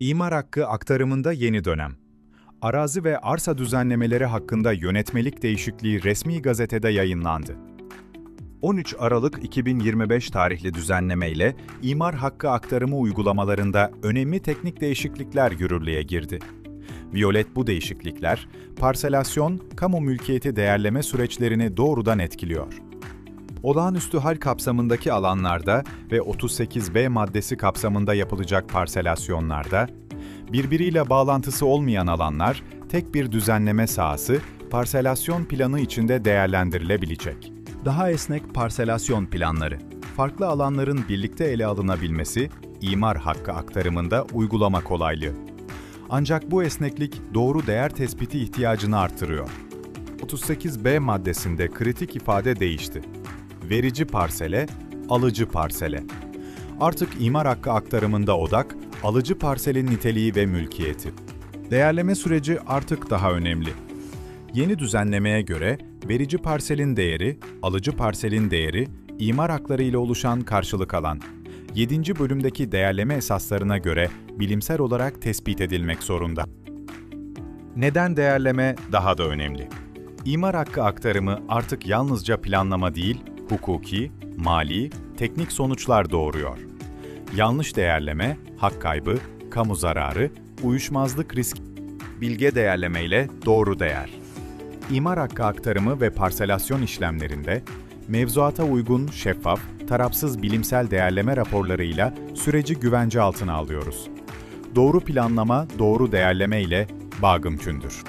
İmar hakkı aktarımında yeni dönem. Arazi ve arsa düzenlemeleri hakkında yönetmelik değişikliği resmi gazetede yayınlandı. 13 Aralık 2025 tarihli düzenleme ile imar hakkı aktarımı uygulamalarında önemli teknik değişiklikler yürürlüğe girdi. Violet bu değişiklikler, parselasyon, kamu mülkiyeti değerleme süreçlerini doğrudan etkiliyor. Olağanüstü hal kapsamındaki alanlarda ve 38B maddesi kapsamında yapılacak parselasyonlarda, birbiriyle bağlantısı olmayan alanlar tek bir düzenleme sahası, parselasyon planı içinde değerlendirilebilecek. Daha esnek parselasyon planları, farklı alanların birlikte ele alınabilmesi, imar hakkı aktarımında uygulama kolaylığı. Ancak bu esneklik doğru değer tespiti ihtiyacını artırıyor. 38B maddesinde kritik ifade değişti. Verici parsele, alıcı parsele. Artık imar hakkı aktarımında odak, alıcı parselin niteliği ve mülkiyeti. Değerleme süreci artık daha önemli. Yeni düzenlemeye göre verici parselin değeri, alıcı parselin değeri, imar hakları ile oluşan karşılık alan, 7. bölümdeki değerleme esaslarına göre bilimsel olarak tespit edilmek zorunda. Neden değerleme daha da önemli? İmar hakkı aktarımı artık yalnızca planlama değil, hukuki, mali, teknik sonuçlar doğuruyor. Yanlış değerleme, hak kaybı, kamu zararı, uyuşmazlık riski, bilge değerleme ile doğru değer. İmar hakkı aktarımı ve parselasyon işlemlerinde mevzuata uygun, şeffaf, tarafsız bilimsel değerleme raporlarıyla süreci güvence altına alıyoruz. Doğru planlama, doğru değerleme ile bağ gümkündür.